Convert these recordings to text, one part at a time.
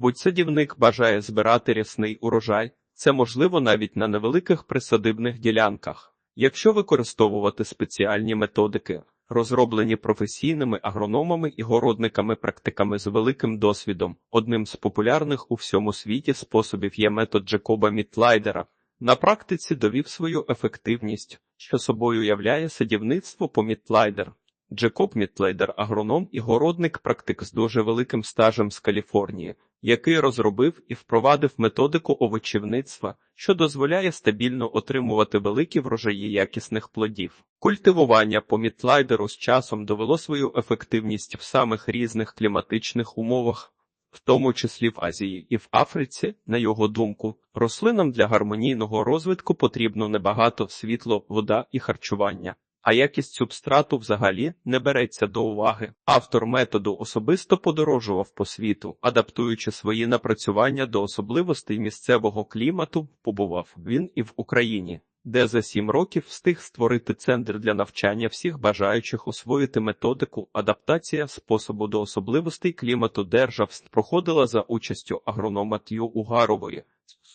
Будь садівник бажає збирати рясний урожай, це можливо навіть на невеликих присадибних ділянках. Якщо використовувати спеціальні методики, розроблені професійними агрономами і городниками-практиками з великим досвідом, одним з популярних у всьому світі способів є метод Джекоба Мітлайдера. На практиці довів свою ефективність, що собою являє садівництво по Мітлайдер. Джекоб Мітлейдер – агроном і городник-практик з дуже великим стажем з Каліфорнії, який розробив і впровадив методику овочівництва, що дозволяє стабільно отримувати великі врожаї якісних плодів. Культивування по Мітлайдеру з часом довело свою ефективність в самих різних кліматичних умовах, в тому числі в Азії і в Африці, на його думку, рослинам для гармонійного розвитку потрібно небагато світло, вода і харчування. А якість субстрату взагалі не береться до уваги. Автор методу особисто подорожував по світу, адаптуючи свої напрацювання до особливостей місцевого клімату, побував він і в Україні, де за сім років встиг створити центр для навчання всіх бажаючих освоїти методику. Адаптація способу до особливостей клімату держав проходила за участю агронома Т'ю Угарової.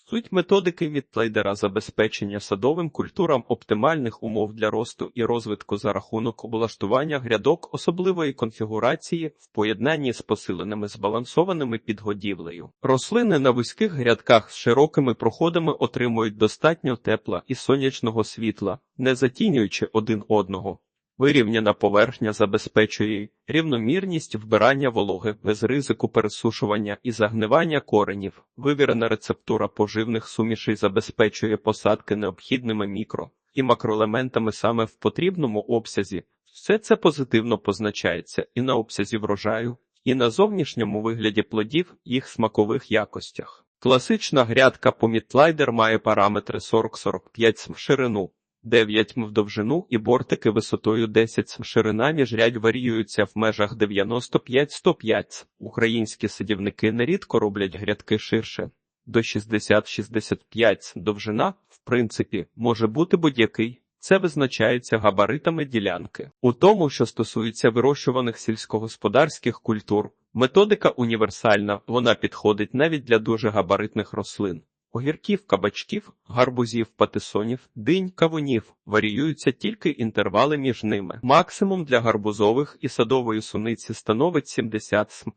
Суть методики від Мітлейдера забезпечення садовим культурам оптимальних умов для росту і розвитку за рахунок облаштування грядок особливої конфігурації в поєднанні з посиленими збалансованими підгодівлею. Рослини на вузьких грядках з широкими проходами отримують достатньо тепла і сонячного світла, не затінюючи один одного. Вирівняна поверхня забезпечує рівномірність вбирання вологи без ризику пересушування і загнивання коренів. Вивірена рецептура поживних сумішей забезпечує посадки необхідними мікро і макроелементами саме в потрібному обсязі. Все це позитивно позначається і на обсязі врожаю, і на зовнішньому вигляді плодів їх смакових якостях. Класична грядка помітлайдер має параметри 40-45 см в ширину. 9 м в довжину і бортики висотою 10 см. Ширина міжрядь варіюються в межах 95-105 см. Українські садівники нерідко роблять грядки ширше. До 60-65. Довжина, в принципі, може бути будь-який. Це визначається габаритами ділянки. У тому, що стосується вирощуваних сільськогосподарських культур, методика універсальна, вона підходить навіть для дуже габаритних рослин. Огірків, кабачків, гарбузів, патисонів, динь, кавунів варіюються тільки інтервали між ними. Максимум для гарбузових і садової суниці становить 70 см.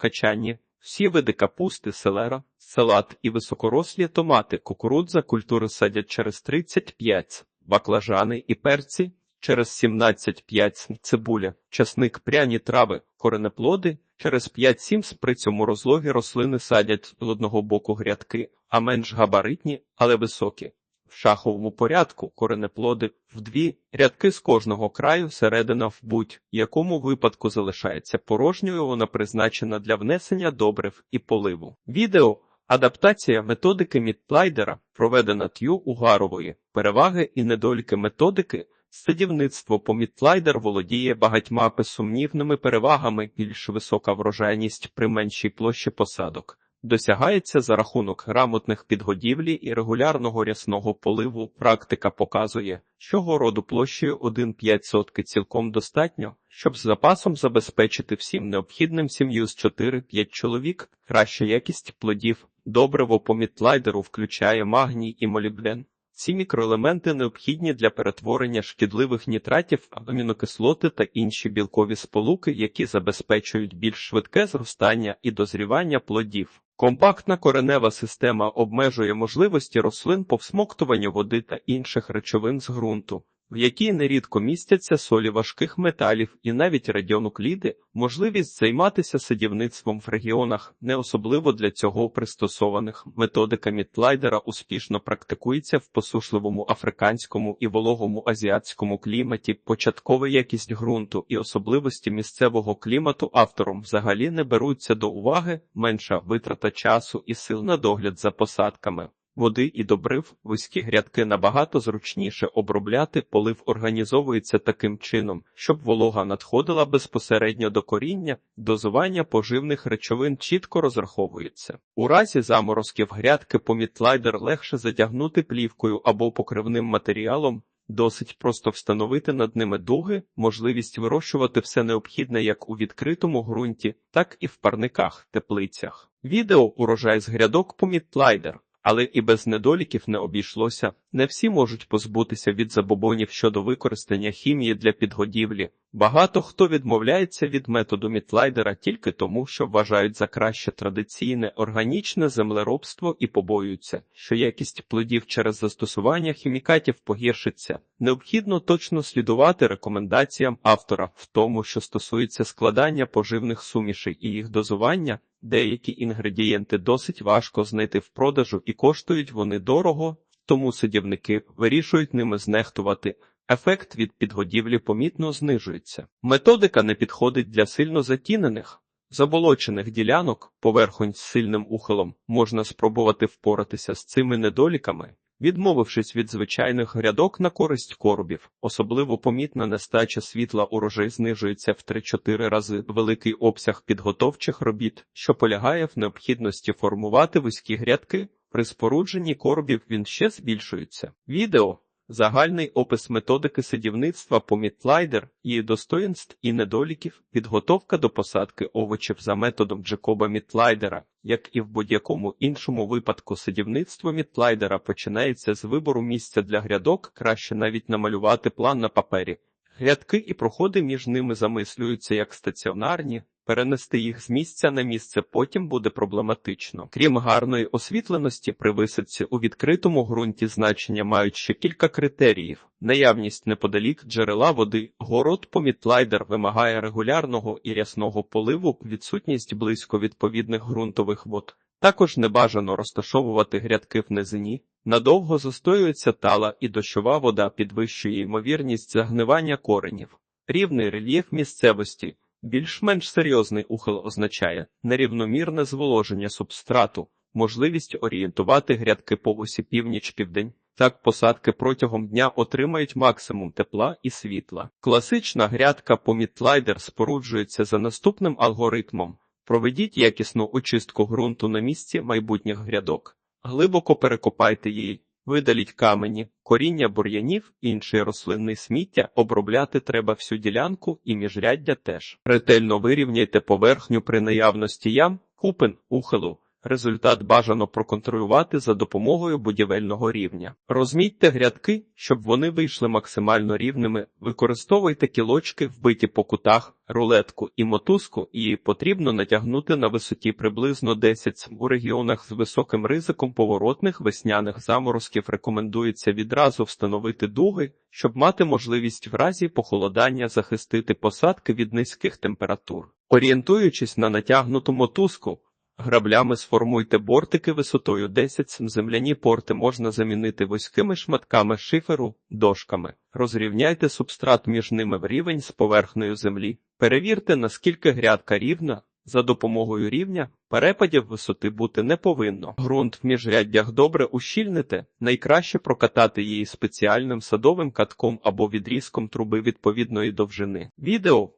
Всі види капусти, селера, салат і високорослі томати, кукурудза культури садять через 35 см. баклажани і перці через 17-5 цибуля, часник, пряні трави, коренеплоди через 5-7. При цьому розлогі рослини садять з одного боку грядки, а менш габаритні, але високі. В шаховому порядку коренеплоди в дві рядки з кожного краю середина в будь-якому випадку залишається порожньою, вона призначена для внесення добрив і поливу. Відео Адаптація методики Мітплайдера проведена Т'ю Угарової. Переваги і недоліки методики Садівництво по Мітлайдер володіє багатьма безсумнівними перевагами, більш висока врожайність при меншій площі посадок. Досягається за рахунок грамотних підгодівлі і регулярного рясного поливу. Практика показує, що городу площею 1,5 сотки цілком достатньо, щоб з запасом забезпечити всім необхідним сім'ю з 4-5 чоловік. Краща якість плодів. Добриво по мітлайдеру включає магній і молібден. Ці мікроелементи необхідні для перетворення шкідливих нітратів, амінокислоти та інші білкові сполуки, які забезпечують більш швидке зростання і дозрівання плодів. Компактна коренева система обмежує можливості рослин по всмоктуванню води та інших речовин з ґрунту, в якій нерідко містяться солі важких металів і навіть радіонукліди, можливість займатися садівництвом в регіонах, не особливо для цього пристосованих. Методика Мітлайдера успішно практикується в посушливому африканському і вологому азіатському кліматі. Початкова якість ґрунту і особливості місцевого клімату автором взагалі не беруться до уваги, менша витрата часу і сил на догляд за посадками води і добрив, вузькі грядки набагато зручніше обробляти, полив організовується таким чином, щоб волога надходила безпосередньо до коріння, дозування поживних речовин чітко розраховується. У разі заморозків грядки помітлайдер легше затягнути плівкою або покривним матеріалом. Досить просто встановити над ними дуги, можливість вирощувати все необхідне як у відкритому ґрунті, так і в парниках, теплицях. Відео урожай з грядок помітлайдер. Але і без недоліків не обійшлося. Не всі можуть позбутися від забобонів щодо використання хімії для підгодівлі. Багато хто відмовляється від методу мітлайдера тільки тому, що вважають за краще традиційне органічне землеробство і побоюються, що якість плодів через застосування хімікатів погіршиться. Необхідно точно слідувати рекомендаціям автора в тому, що стосується складання поживних сумішей і їх дозування. Деякі інгредієнти досить важко знайти в продажу і коштують вони дорого, тому садівники вирішують ними знехтувати. Ефект від підгодівлі помітно знижується. Методика не підходить для сильно затінених, заболочених ділянок, поверхонь з сильним ухилом. Можна спробувати впоратися з цими недоліками, відмовившись від звичайних грядок на користь коробів. Особливо помітна нестача світла урожай знижується в 3-4 рази великий обсяг підготовчих робіт, що полягає в необхідності формувати вузькі грядки. При спорудженні коробів він ще збільшується. Відео Загальний опис методики садівництва помітлайдер, її достоїнств і недоліків, підготовка до посадки овочів за методом Джекоба Мітлайдера, як і в будь-якому іншому випадку садівництво Мітлайдера починається з вибору місця для грядок, краще навіть намалювати план на папері. Грядки і проходи між ними замислюються як стаціонарні, перенести їх з місця на місце потім буде проблематично. Крім гарної освітленості при висадці у відкритому ґрунті значення мають ще кілька критеріїв. Наявність неподалік джерела води, город помітлайдер вимагає регулярного і рясного поливу, відсутність близько відповідних ґрунтових вод. Також небажано розташовувати грядки в низині, надовго застоюється тала і дощова вода підвищує ймовірність загнивання коренів. Рівний рельєф місцевості. Більш-менш серйозний ухил означає нерівномірне зволоження субстрату, можливість орієнтувати грядки по осі північ-південь. Так посадки протягом дня отримають максимум тепла і світла. Класична грядка помітлайдер споруджується за наступним алгоритмом. Проведіть якісну очистку ґрунту на місці майбутніх грядок, глибоко перекопайте її, видаліть камені, коріння бур'янів, інший рослинний сміття, обробляти треба всю ділянку і міжряддя теж. Ретельно вирівняйте поверхню при наявності ям, купин, ухилу. Результат бажано проконтролювати за допомогою будівельного рівня. Розмітьте грядки, щоб вони вийшли максимально рівними. Використовуйте кілочки, вбиті по кутах, рулетку і мотузку, і потрібно натягнути на висоті приблизно 10 см. у регіонах з високим ризиком поворотних весняних заморозків. Рекомендується відразу встановити дуги, щоб мати можливість в разі похолодання захистити посадки від низьких температур. Орієнтуючись на натягнуту мотузку. Граблями сформуйте бортики висотою 10 см. Земляні порти можна замінити вузькими шматками шиферу, дошками. Розрівняйте субстрат між ними в рівень з поверхнею землі. Перевірте, наскільки грядка рівна. За допомогою рівня перепадів висоти бути не повинно. Грунт в міжряддях добре ущільните, найкраще прокатати її спеціальним садовим катком або відрізком труби відповідної довжини. Відео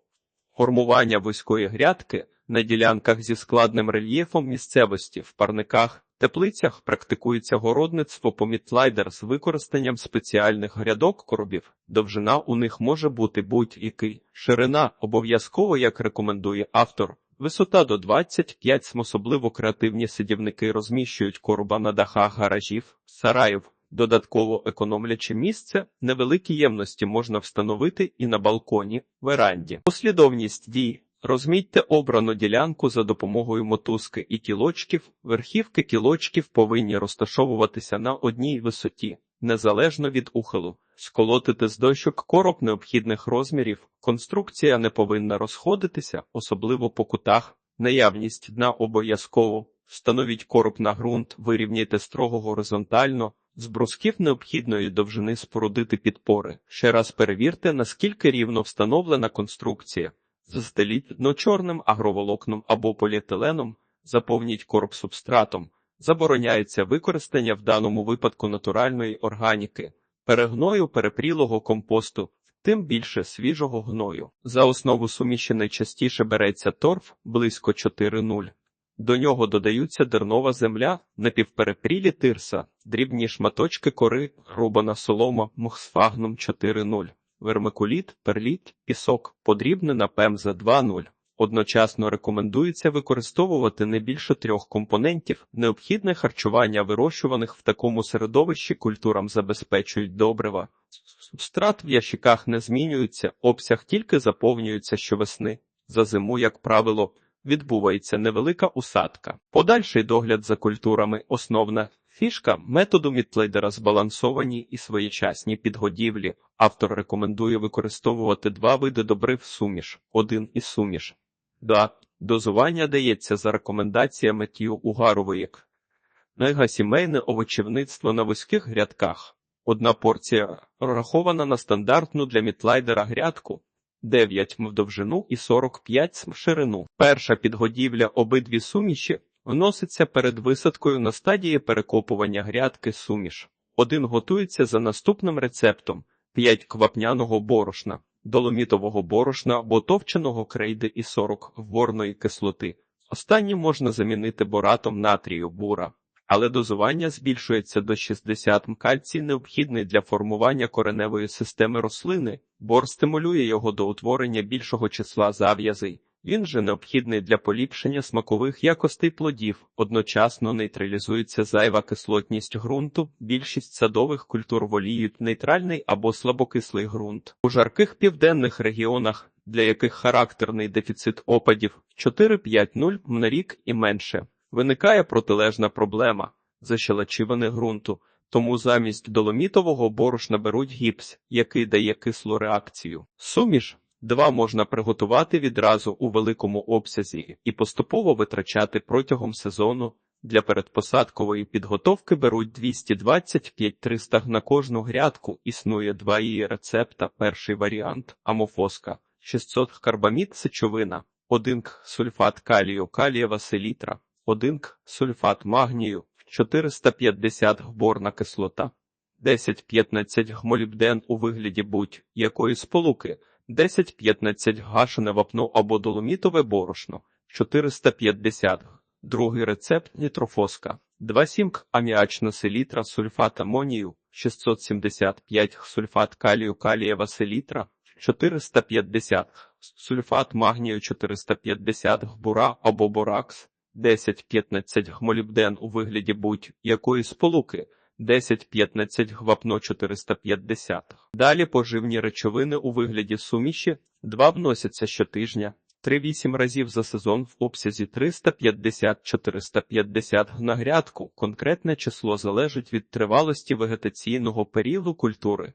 формування вузької грядки на ділянках зі складним рельєфом місцевості в парниках, теплицях практикується городництво помітлайдер з використанням спеціальних грядок коробів. Довжина у них може бути будь-який. Ширина обов'язково, як рекомендує автор. Висота до 25 см. особливо креативні сидівники розміщують короба на дахах гаражів, сараїв. Додатково економлячи місце, невеликі ємності можна встановити і на балконі, веранді. Послідовність дій Розмітьте обрану ділянку за допомогою мотузки і кілочків. Верхівки кілочків повинні розташовуватися на одній висоті, незалежно від ухилу. Сколотити з дощок короб необхідних розмірів. Конструкція не повинна розходитися, особливо по кутах. Наявність дна обов'язково. Встановіть короб на ґрунт, вирівняйте строго горизонтально. З брусків необхідної довжини спорудити підпори. Ще раз перевірте, наскільки рівно встановлена конструкція. Застеліть дно чорним агроволокном або поліетиленом, заповніть короб субстратом. Забороняється використання в даному випадку натуральної органіки, перегною перепрілого компосту, тим більше свіжого гною. За основу суміші найчастіше береться торф близько 4,0. До нього додаються дернова земля, напівперепрілі тирса, дрібні шматочки кори, рубана солома, мухсфагнум 4,0 вермикуліт, перліт, пісок, подрібнена пемза 2.0. Одночасно рекомендується використовувати не більше трьох компонентів. Необхідне харчування вирощуваних в такому середовищі культурам забезпечують добрива. Субстрат в ящиках не змінюється, обсяг тільки заповнюється щовесни. За зиму, як правило, відбувається невелика усадка. Подальший догляд за культурами основна фішка методу Мітлейдера збалансовані і своєчасні підгодівлі. Автор рекомендує використовувати два види добрив суміш, один і суміш. Да, дозування дається за рекомендаціями Тіо Угарової. Найгасімейне овочівництво на вузьких грядках. Одна порція розрахована на стандартну для мітлайдера грядку 9 м довжину і 45 м в ширину. Перша підгодівля обидві суміші вноситься перед висадкою на стадії перекопування грядки суміш. Один готується за наступним рецептом: 5 квапняного борошна, доломітового борошна або товченого крейди і 40 вборної кислоти. Останні можна замінити боратом натрію бура але дозування збільшується до 60 м. Кальцій необхідний для формування кореневої системи рослини, бор стимулює його до утворення більшого числа зав'язей. Він же необхідний для поліпшення смакових якостей плодів, одночасно нейтралізується зайва кислотність ґрунту. Більшість садових культур воліють нейтральний або слабокислий ґрунт. У жарких південних регіонах, для яких характерний дефіцит опадів 4-5-0 на рік і менше. Виникає протилежна проблема защелачиване ґрунту, тому замість доломітового борошна беруть гіпс, який дає кислу реакцію. Суміш два можна приготувати відразу у великому обсязі і поступово витрачати протягом сезону. Для передпосадкової підготовки беруть 225-300 на кожну грядку. Існує два її рецепта. Перший варіант амофоска 600 карбамід сечовина, 1 сульфат калію калієва селітра. 1 к сульфат магнію, 450 гборна кислота, 10-15 гмолібден у вигляді будь-якої сполуки, 10-15 гашене вапно або доломітове борошно, 450 Другий рецепт нітрофоска, 2,7 к аміачна селітра сульфат амонію, 675 сульфат калію калієва селітра, 450 сульфат магнію 450 гбура або боракс, 10-15 гмолібден у вигляді будь-якої сполуки, 10-15 гвапно 450. Далі поживні речовини у вигляді суміші, 2 вносяться щотижня, 3-8 разів за сезон в обсязі 350-450 на грядку. Конкретне число залежить від тривалості вегетаційного періоду культури.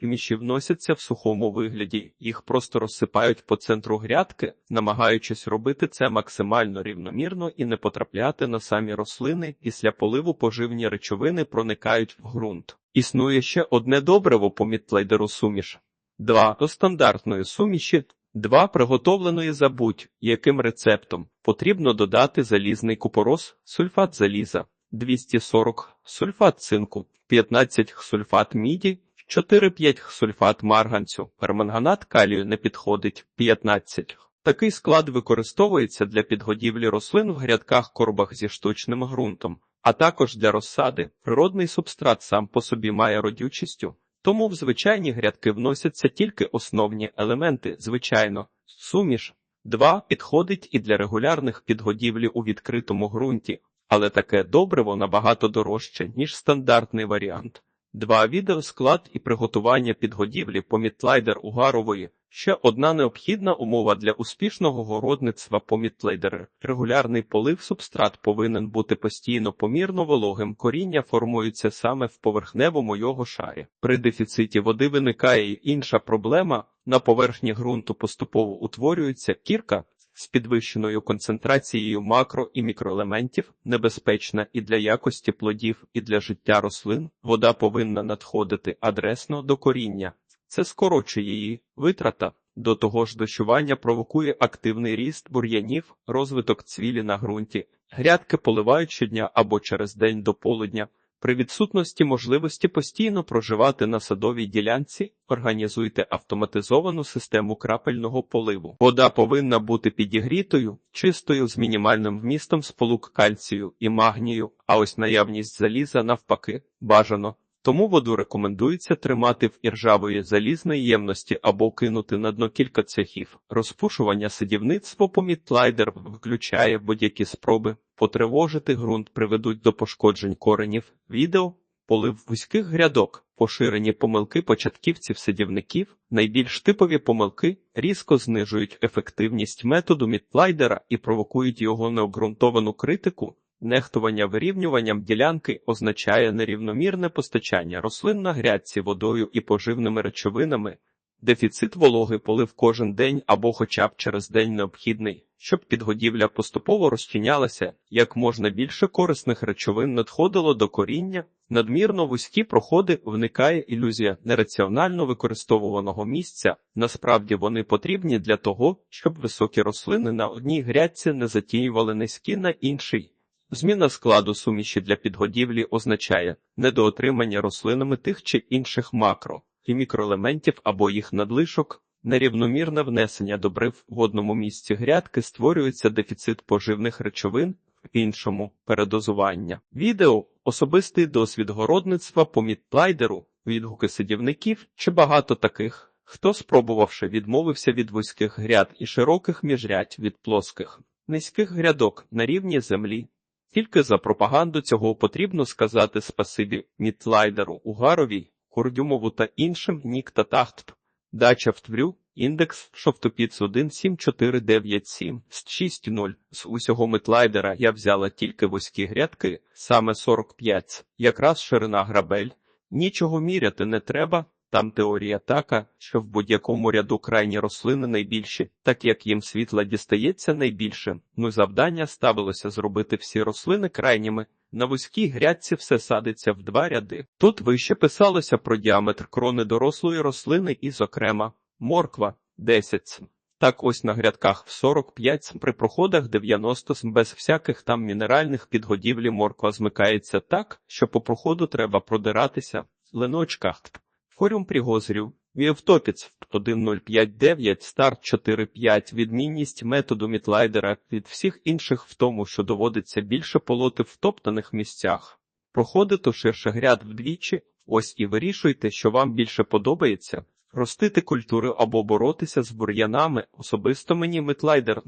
Суміші вносяться в сухому вигляді, їх просто розсипають по центру грядки, намагаючись робити це максимально рівномірно і не потрапляти на самі рослини. Після поливу поживні речовини проникають в ґрунт. Існує ще одне добриво по мітлайдеру суміш. Два до стандартної суміші, два приготовленої за будь-яким рецептом. Потрібно додати залізний купорос, сульфат заліза, 240 сульфат цинку, 15 сульфат міді. 4-5 сульфат марганцю, перманганат калію не підходить 15. Такий склад використовується для підгодівлі рослин в грядках коробах зі штучним ґрунтом, а також для розсади. Природний субстрат сам по собі має родючістю, тому в звичайні грядки вносяться тільки основні елементи, звичайно, суміш. 2 підходить і для регулярних підгодівлі у відкритому ґрунті, але таке добриво набагато дорожче, ніж стандартний варіант. Два відеосклад і приготування підгодівлі помітлайдер угарової. Ще одна необхідна умова для успішного городництва помітлайдери. Регулярний полив субстрат повинен бути постійно помірно вологим. Коріння формується саме в поверхневому його шарі. При дефіциті води виникає й інша проблема. На поверхні ґрунту поступово утворюється кірка, з підвищеною концентрацією макро і мікроелементів небезпечна і для якості плодів, і для життя рослин. Вода повинна надходити адресно до коріння. Це скорочує її витрата. До того ж, дощування провокує активний ріст бур'янів, розвиток цвілі на ґрунті, грядки поливають щодня або через день до полудня. При відсутності можливості постійно проживати на садовій ділянці, організуйте автоматизовану систему крапельного поливу. Вода повинна бути підігрітою, чистою з мінімальним вмістом сполук кальцію і магнію, а ось наявність заліза навпаки бажано. Тому воду рекомендується тримати в іржавої залізної ємності або кинути на дно кілька цехів. Розпушування садівництво помітлайдер виключає будь-які спроби потривожити ґрунт, приведуть до пошкоджень коренів. Відео. Полив вузьких грядок, поширені помилки початківців-садівників, найбільш типові помилки. Різко знижують ефективність методу мітлайдера і провокують його необґрунтовану критику. Нехтування вирівнюванням ділянки означає нерівномірне постачання рослин на грядці водою і поживними речовинами, дефіцит вологи полив кожен день або хоча б через день необхідний, щоб підгодівля поступово розчинялася, як можна більше корисних речовин надходило до коріння, надмірно вузькі проходи виникає ілюзія нераціонально використовуваного місця, насправді вони потрібні для того, щоб високі рослини на одній грядці не затінювали низькі на іншій. Зміна складу суміші для підгодівлі означає недоотримання рослинами тих чи інших макро і мікроелементів або їх надлишок, нерівномірне внесення добрив в одному місці грядки створюється дефіцит поживних речовин, в іншому передозування. Відео особистий досвід городництва по мідплайдеру, відгуки садівників чи багато таких. Хто, спробувавши, відмовився від вузьких гряд і широких міжрядь від плоских, низьких грядок на рівні землі, тільки за пропаганду цього потрібно сказати спасибі Мітлайдеру, Угаровій, Курдюмову та іншим Нік та. Дача в Тврю, індекс Шовтопіц 17497 з 6.0. З усього Мітлайдера я взяла тільки вузькі грядки, саме 45, якраз ширина грабель. Нічого міряти не треба, там теорія така, що в будь-якому ряду крайні рослини найбільші, так як їм світла дістається найбільше. Ну завдання ставилося зробити всі рослини крайніми. На вузькій грядці все садиться в два ряди. Тут вище писалося про діаметр крони дорослої рослини і, зокрема, морква 10 см. Так ось на грядках в 45 см, при проходах 90 см, без всяких там мінеральних підгодівлі морква змикається так, що по проходу треба продиратися линочках. Форум пригозрів. Вівтопіц 1059, старт 45, відмінність методу мітлайдера від всіх інших в тому, що доводиться більше полоти в топтаних місцях. Проходити ширше гряд вдвічі, ось і вирішуйте, що вам більше подобається. Ростити культури або боротися з бур'янами, особисто мені митлайдер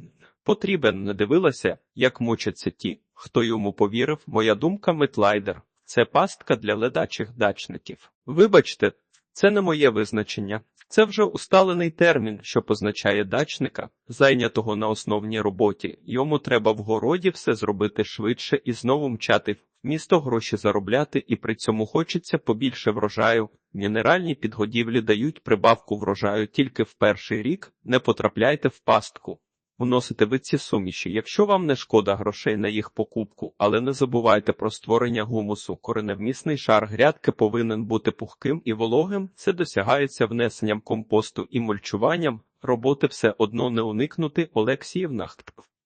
потрібен, не дивилася, як мучаться ті, хто йому повірив. Моя думка митлайдер це пастка для ледачих дачників. Вибачте, це не моє визначення. Це вже усталений термін, що позначає дачника, зайнятого на основній роботі. Йому треба в городі все зробити швидше і знову мчати в місто гроші заробляти, і при цьому хочеться побільше врожаю. Мінеральні підгодівлі дають прибавку врожаю тільки в перший рік. Не потрапляйте в пастку. Вносите ви ці суміші, якщо вам не шкода грошей на їх покупку, але не забувайте про створення гумусу. Кореневмісний шар грядки повинен бути пухким і вологим. Це досягається внесенням компосту і мульчуванням. Роботи все одно не уникнути. Олексіївна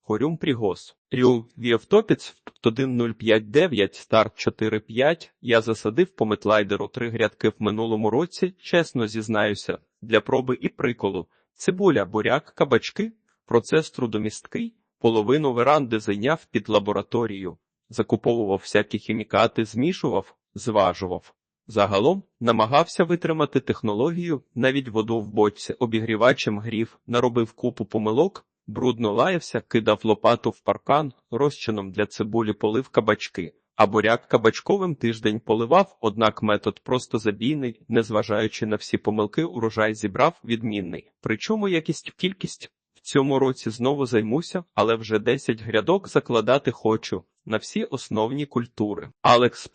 Хорюм Прігос. Рю Віавтопіц 1059, старт 45. Я засадив по метлайдеру три грядки в минулому році, чесно зізнаюся, для проби і приколу. Цибуля, буряк, кабачки. Процес трудомісткий, половину веранди зайняв під лабораторію, закуповував всякі хімікати, змішував, зважував. Загалом намагався витримати технологію, навіть воду в бочці обігрівачем грів, наробив купу помилок, брудно лаявся, кидав лопату в паркан, розчином для цибулі полив кабачки, а буряк кабачковим тиждень поливав, однак метод просто забійний, незважаючи на всі помилки, урожай зібрав відмінний. Причому якість кількість цьому році знову займуся, але вже 10 грядок закладати хочу на всі основні культури. Алекс.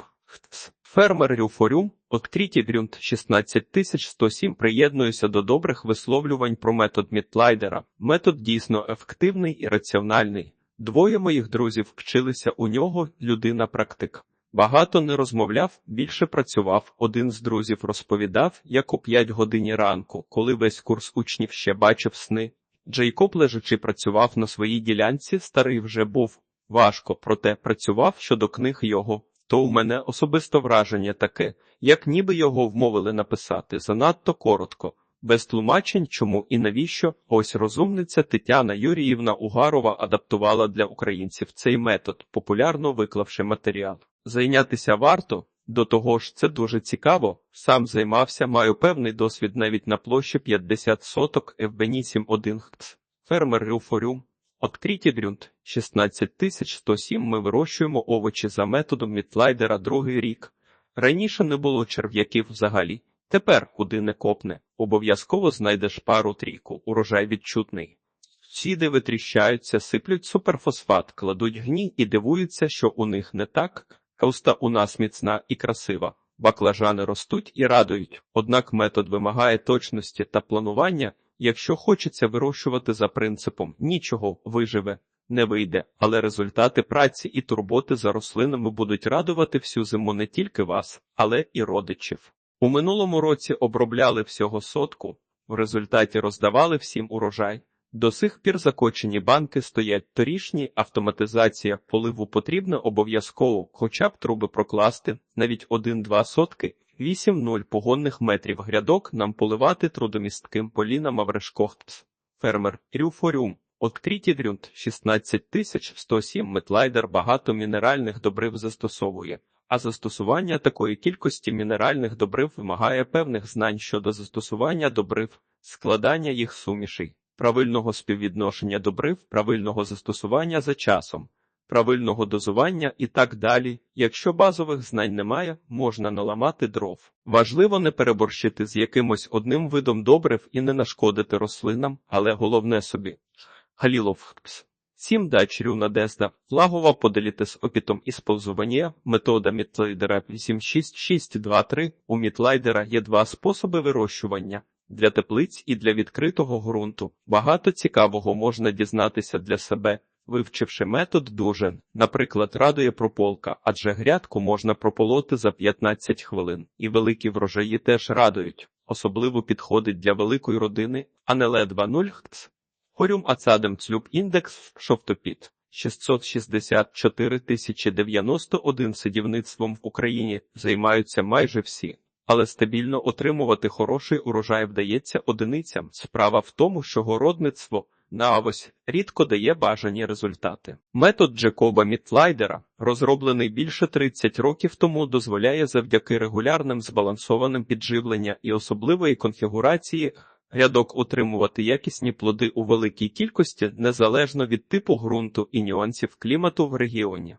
Фермер Рюфорюм, Откріті ґрунт 16107 приєднуюся до добрих висловлювань про метод Мітлайдера. Метод дійсно ефективний і раціональний. Двоє моїх друзів вчилися у нього, людина практик. Багато не розмовляв, більше працював. Один з друзів розповідав, як о 5 годині ранку, коли весь курс учнів ще бачив сни, Джейкоб лежачи працював на своїй ділянці, старий вже був важко, проте працював щодо книг його. То у мене особисто враження таке, як ніби його вмовили написати занадто коротко, без тлумачень, чому і навіщо. Ось розумниця Тетяна Юріївна Угарова адаптувала для українців цей метод, популярно виклавши матеріал. Зайнятися варто, До того ж, це дуже цікаво. Сам займався, маю певний досвід навіть на площі 50 соток FB81 ХТС. Фермер Рюфорюм. Откриті ґрунт 16107 ми вирощуємо овочі за методом Мітлайдера другий рік. Раніше не було черв'яків взагалі. Тепер, куди не копне, обов'язково знайдеш пару трійку, урожай відчутний. Сіди витріщаються, сиплють суперфосфат, кладуть гній і дивуються, що у них не так. Кауста у нас міцна і красива. Баклажани ростуть і радують, однак метод вимагає точності та планування. Якщо хочеться вирощувати за принципом нічого виживе, не вийде, але результати праці і турботи за рослинами будуть радувати всю зиму не тільки вас, але і родичів. У минулому році обробляли всього сотку, в результаті роздавали всім урожай. До сих пір закочені банки стоять торішні, автоматизація поливу потрібна обов'язково, хоча б труби прокласти, навіть 1-2 сотки, 8-0 погонних метрів грядок нам поливати трудомістким поліна Маврешкохтс. Фермер Рюфорюм. Откриті ґрунт 16107 метлайдер багато мінеральних добрив застосовує. А застосування такої кількості мінеральних добрив вимагає певних знань щодо застосування добрив, складання їх сумішей, правильного співвідношення добрив, правильного застосування за часом, правильного дозування і так далі. Якщо базових знань немає, можна наламати дров. Важливо не переборщити з якимось одним видом добрив і не нашкодити рослинам, але головне собі. Халіловкс. Сім дач Рюна Дезда, Лагова поделіти з опітом і сповзування, метода Мітлайдера 86623. У Мітлайдера є два способи вирощування для теплиць і для відкритого ґрунту. Багато цікавого можна дізнатися для себе, вивчивши метод дуже, наприклад, радує прополка, адже грядку можна прополоти за 15 хвилин, і великі врожаї теж радують. Особливо підходить для великої родини, а не ледва 0 хц. Хорюм Ацадем Цлюб індекс Шовтопіт 664 091 садівництвом в Україні займаються майже всі. Але стабільно отримувати хороший урожай вдається одиницям. Справа в тому, що городництво на авось рідко дає бажані результати. Метод Джекоба Мітлайдера, розроблений більше 30 років тому, дозволяє завдяки регулярним збалансованим підживлення і особливої конфігурації Рядок утримувати якісні плоди у великій кількості незалежно від типу ґрунту і нюансів клімату в регіоні.